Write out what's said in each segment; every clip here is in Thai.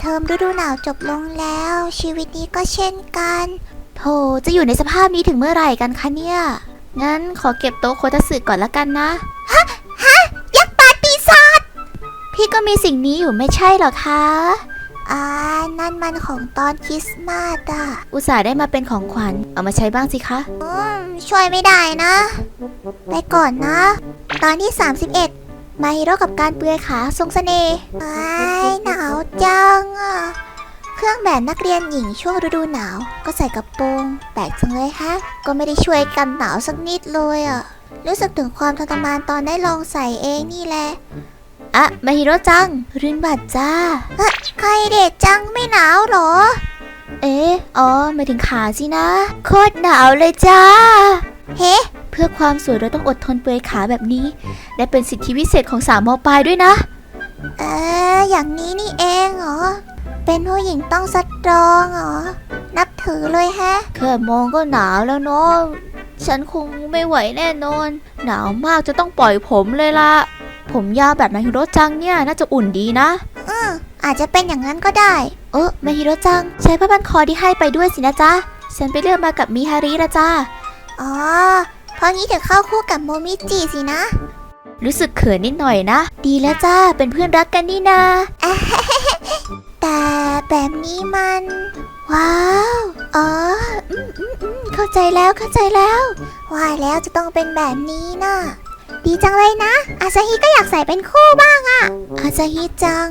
เทอมฤดูหนาวจบลงแล้ว ชีวิตนี้ก็เช่นกันโธ่จะอยู่ในสภาพนี้ถึงเมื่อไหร่กันคะเนี่ย งั้นขอเก็บโต๊ะโคทัสึก่อนละกันนะยักษ์ปาดปีศาจพี่ก็มีสิ่งนี้อยู่ไม่ใช่เหรอคะอ่านั่นมันของตอนคริสต์มาสอะอุตส่าห์ได้มาเป็นของขวัญ เอามาใช้บ้างสิคะ อืม ช่วยไม่ได้นะ ไปก่อนนะ ตอนที่ 31 มาฮิโร่กับการเปลือยขาทรงเสน่ห์ไอ้าหนาวจังอะ เครื่องแบบนักเรียนหญิงช่วงฤดูหนาว ก็ใส่กระโปรงแปลกจังเลยฮะ ก็ไม่ได้ช่วยกันหนาวสักนิดเลยอะ รู้สึกถึงความทรมานตอนได้ลองใส่เองนี่แหละอะมาฮิโร่จัง รื่นบัตจ้าใครเด็ดจังไม่หนาวหรอ เอ๊ะ อ๋อหมาถึงขาสินะ โคตรหนาวเลยจ้า เฮ้ เพื่อความสวยเราต้องอดทนเปลือยขาแบบนี้ และเป็นสิทธิพิเศษของสาวมปลายด้วยนะ เอออย่างนี้นี่เองเหรอ เป็นผู้หญิงต้องสตรองเหรอ นับถือเลยแฮะแค่มองก็หนาวแล้วเนาะฉันคงไม่ไหวแน่นอน หนาวมากจะต้องปล่อยผมเลยล่ะผมยาวแบบมาฮิโร่จังเนี่ยน่าจะอุ่นดีนะ อืมอาจจะเป็นอย่างนั้นก็ได้ เออมาฮิโร่จัง ใช้ผ้าพันคอที่ให้ไปด้วยสินะจ๊ะ ฉันไปเลือกมากับมิฮาริละจ้าอ๋อ เพราะงี้เดี๋ยวเข้าคู่กับโมมิจิสินะ รู้สึกเขินนิดหน่อยนะ ดีแล้วจ้า เป็นเพื่อนรักกันนี่นา แต่แบบนี้มัน ว้าว อ๋ออืมอืมอืมเข้าใจแล้วเข้าใจแล้ว ว่าแล้วจะต้องเป็นแบบนี้นะดีจังเลยนะ อาซาฮิก็อยากใส่เป็นคู่บ้างอะอาซาฮิจัง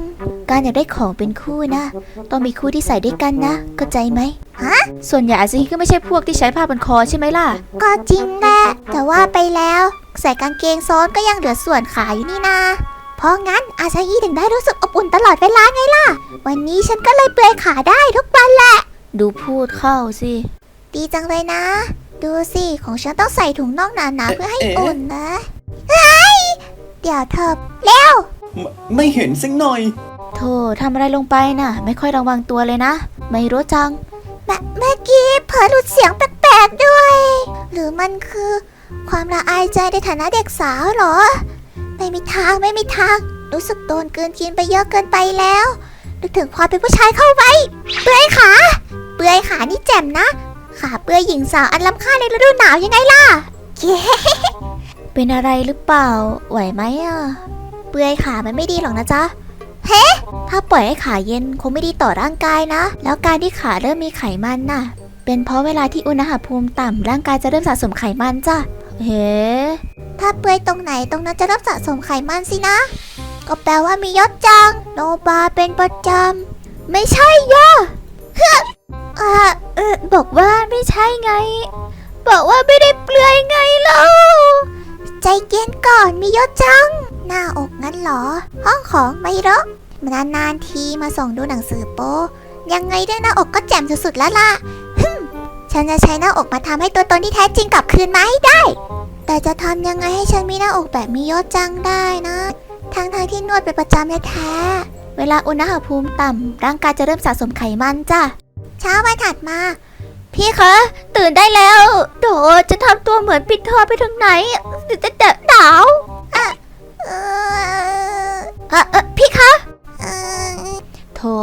การอยากได้ของเป็นคู่นะ ต้องมีคู่ที่ใส่ด้วยกันนะเข้าใจไหมฮะ ส่วนใหญ่อาจจะก็ไม่ใช่พวกที่ใช้ผ้าพันคอใช่ไหมล่ะ ก็จริงแหละแต่ว่าไปแล้ว ใส่กางเกงซ้อนก็ยังเหลือส่วนขาอยู่นี่นาเพราะงั้นอาซาฮิถึงได้รู้สึกอบอุ่นตลอดเวลาไงล่ะ วันนี้ฉันก็เลยเปลือยขาได้ทุกวันแหละ ดูพูดเข้าสิ ดีจังเลยนะ ดูสิของฉันต้องใส่ถุงน่องหนาๆเพื่อให้อุ่นนะเฮ้ยเดี๋ยวเธอเร็ว ไม่ไม่เห็นสักหน่อย โธ่ทำอะไรลงไปน่ะ ไม่ค่อยระวังตัวเลยนะ ไม่รู้จัง แม่เมื่อกี้เผลอหลุดเสียงแปลกๆด้วย หรือมันคือ ความละอายใจในฐานะเด็กสาวเหรอ ไม่มีทางไม่มีทาง รู้สึกโดนเกินกินไปเยอะเกินไปแล้วนึกถึงความเป็นผู้ชายเข้าไว้เปลือยขาเปลือยขานี่แจ่มนะ ขาเปลือยหญิงสาวอันล้ำค่าในฤดูหนาวยังไงล่ะเย้เป็นอะไรหรือเปล่า ไหวไหมอะ เปลือยขามันไม่ดีหรอกนะจ๊ะ ถ้าปล่อยให้ขาเย็นคงไม่ดีต่อร่างกายนะ แล้วการที่ขาเริ่มมีไขมันน่ะ เป็นเพราะเวลาที่อุณหภูมิต่ำร่างกายจะเริ่มสะสมไขมันจ้ะ เฮ้ ถ้าเปลือยตรงไหนตรงนั้นจะรับสะสมไขมันสินะ ก็แปลว่ามียศจัง โนบาเป็นประจำ ไม่ใช่ย่ะเฮ้ออ่าเออบอกว่าไม่ใช่ไง บอกว่าไม่ได้เปลือยไงเล่าใจเย็นก่อนมียศจัง หน้าอกงั้นเหรอ ห้องของไมโร นานๆทีมาส่องดูหนังสือโป๊ยังไงเรื่องหน้าอกก็แจ่มสุดๆแล้วล่ะฮึมฉันจะใช้หน้าอกมาทำให้ตัวตนที่แท้จริงกลับคืนมาให้ได้ แต่จะทำยังไงให้ฉันมีหน้าอกแบบมียศจังได้นะทั้งทางที่นวดเป็นประจำแท้เวลาอุณหภูมิต่ำร่างกายจะเริ่มสะสมไขมันจ้ะ เช้าวันถัดมา พี่คะ ตื่นได้แล้วโดจะทำตัวเหมือนปิดเทอไปถึงไหนจะจะหนาวเออเออพี่คะ เออโธ่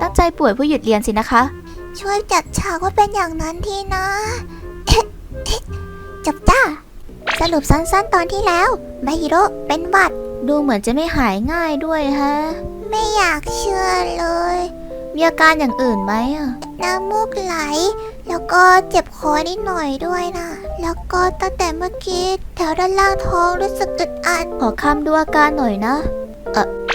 ตั้งใจป่วยเพื่อหยุดเรียนสินะคะ ช่วยจัดฉากว่าเป็นอย่างนั้นทีนะจบจ้า สรุปสั้นๆตอนที่แล้วไมฮิโร่เป็นหวัด ดูเหมือนจะไม่หายง่ายด้วยฮะ ไม่อยากเชื่อเลย มีอาการอย่างอื่นไหมอะน้ำมูกไหล แล้วก็เจ็บคอนิดหน่อยด้วยนะ แล้วก็ตั้งแต่เมื่อกี้แถวด้านล่างท้องรู้สึกอึดอัดขอคำดูอาการหน่อยนะ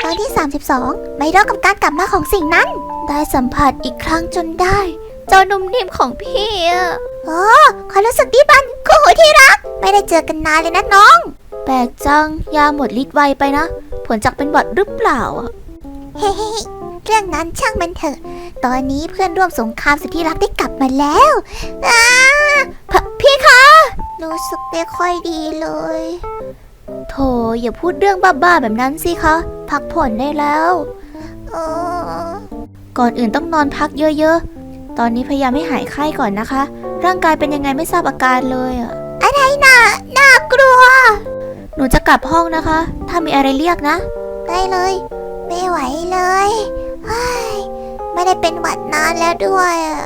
ตอนที่ 32 ไม่รอดกับการกลับมาของสิ่งนั้น ได้สัมผัสอีกครั้งจนได้ เจ้านุ่มนิ่มของพี่อะโอ้ความรู้สึกดีบันคู่หูที่รัก ไม่ได้เจอกันนานเลยนะน้อง แปลกจัง ยาหมดฤทธิ์ไวไปนะ ผลจากเป็นหวัดหรือเปล่าอะเฮ้เรื่องนั้นช่างมันเถอะ ตอนนี้เพื่อนร่วมสงครามสุดที่รักได้กลับมาแล้วอ้าพพี่คะ รู้สึกไม่ค่อยดีเลย โถอย่าพูดเรื่องบ้าๆแบบนั้นสิคะ พักผ่อนได้แล้วเออก่อนอื่นต้องนอนพักเยอะๆ ตอนนี้พยายามให้หายไข้ก่อนนะคะ ร่างกายเป็นยังไงไม่ทราบอาการเลยอะอะไรน่ะน่ากลัว หนูจะกลับห้องนะคะ ถ้ามีอะไรเรียกนะ ได้เลย ไม่ไหวเลยเฮ้ยเป็นหวัดนานแล้วด้วยอะ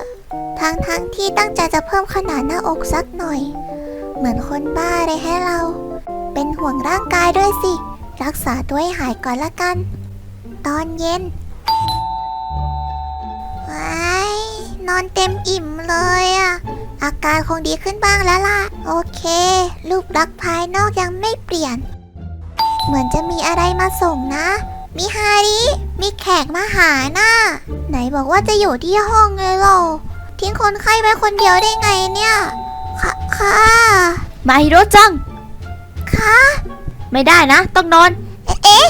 ทั้งทั้งๆที่ตั้งใจจะเพิ่มขนาดหน้าอกสักหน่อย เหมือนคนบ้าเลยให้เรา เป็นห่วงร่างกายด้วยสิ รักษาตัวให้หายก่อนละกัน ตอนเย็นว้ายนอนเต็มอิ่มเลยอะอาการคงดีขึ้นบ้างแล้วล่ะ โอเค รูปลักษณ์ภายนอกยังไม่เปลี่ยน เหมือนจะมีอะไรมาส่งนะมีฮาริมีแขกมาหาน่ะไหนบอกว่าจะอยู่ที่ห้องเลยเหรอทิ้งคนไข้ไว้คนเดียวได้ไงเนี่ย ค่ะค่ะมาฮิโร่จัง ไม่ได้นะ ต้องนอน เอ๊ะ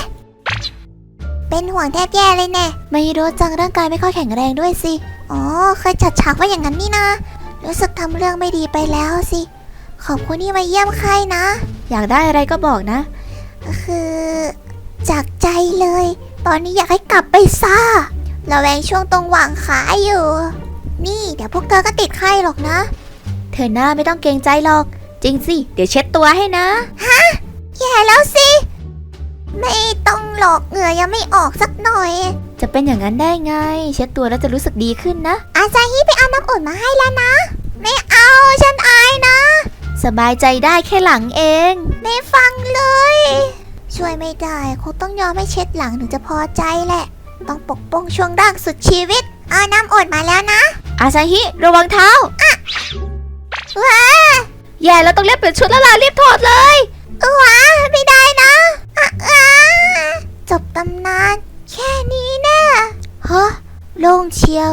เป็นห่วงแทบแย่เลยแน่มาฮิโร่จังร่างกายไม่ค่อยแข็งแรงด้วยสิ อ๋อ เคยจัดฉากไว้อย่างนั้นนี่นะ รู้สึกทำเรื่องไม่ดีไปแล้วสิ ขอบคุณที่มาเยี่ยมไข้นะ อยากได้อะไรก็บอกนะ คือ จากใจเลย ตอนนี้อยากให้กลับไปซ่าระแวงช่วงตรงหว่างขาอยู่ นี่ เดี๋ยวพวกเธอก็ติดไข้หรอกนะ เธอหน้าไม่ต้องเกรงใจหรอก จริงสิ เดี๋ยวเช็ดตัวให้นะแย่แล้วสิ ไม่ต้องหลอกเหงื่อยังไม่ออกสักหน่อย จะเป็นอย่างนั้นได้ไง เช็ดตัวแล้วจะรู้สึกดีขึ้นนะ อาซาฮิไปเอาน้ำอุ่นมาให้แล้วนะ ไม่เอาฉันอายนะ สบายใจได้แค่หลังเอง ไม่ฟังเลย ช่วยไม่ได้คงต้องยอมให้เช็ดหลังถึงจะพอใจแหละ ต้องปกป้องช่วงร่างสุดชีวิต เอาน้ำอุ่นมาแล้วนะ อาซาฮิระวังเท้าว้า แย่แล้วต้องเรียบเปลี่ยนชุดแล้วล่ะรีบถอดเลยว้าไม่ได้นะอะอะจบตำนาน แค่นี้แน่ฮะโล่งเชียว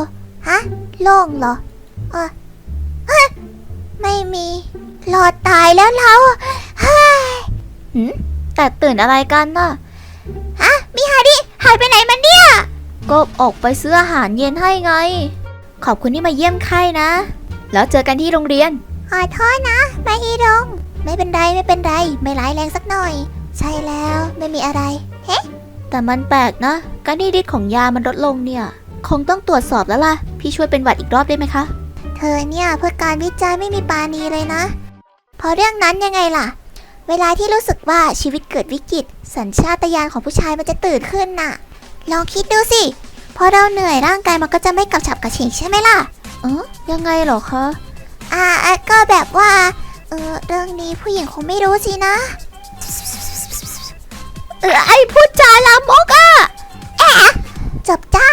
ฮะโล่งเหรอเออเฮ้ยไม่มีหลอดตายแล้วเราเฮ้ยแต่ตื่นอะไรกันน่ะฮะมีฮาดิหายไปไหนมันเนี่ย ก็ออกไปซื้ออาหารเย็นให้ไง ขอบคุณที่มาเยี่ยมไข้นะ แล้วเจอกันที่โรงเรียน ขอโทษนะไม่ฮีรงไม่เป็นไรไม่เป็นไร ไม่ร้ายแรงสักหน่อย ใช่แล้วไม่มีอะไร เฮ้แต่มันแปลกนะ การที่ฤทธิ์ของยามันลดลงเนี่ย คงต้องตรวจสอบแล้วล่ะ พี่ช่วยเป็นหวัดอีกรอบได้ไหมคะ เธอเนี่ยเพื่อการวิจัยไม่มีปาณีเลยนะ พอเรื่องนั้นยังไงล่ะ เวลาที่รู้สึกว่าชีวิตเกิดวิกฤต สัญชาตญาณของผู้ชายมันจะตื่นขึ้นน่ะ ลองคิดดูสิพอเราเหนื่อยร่างกายมันก็จะไม่กระฉับกระเฉงใช่ไหมล่ะ เออยังไงเหรอคะ อ่าก็แบบว่า เออเรื่องนี้ผู้หญิงคงไม่รู้สินะ เออไอพูดจาลามกอะแอะจบจ้า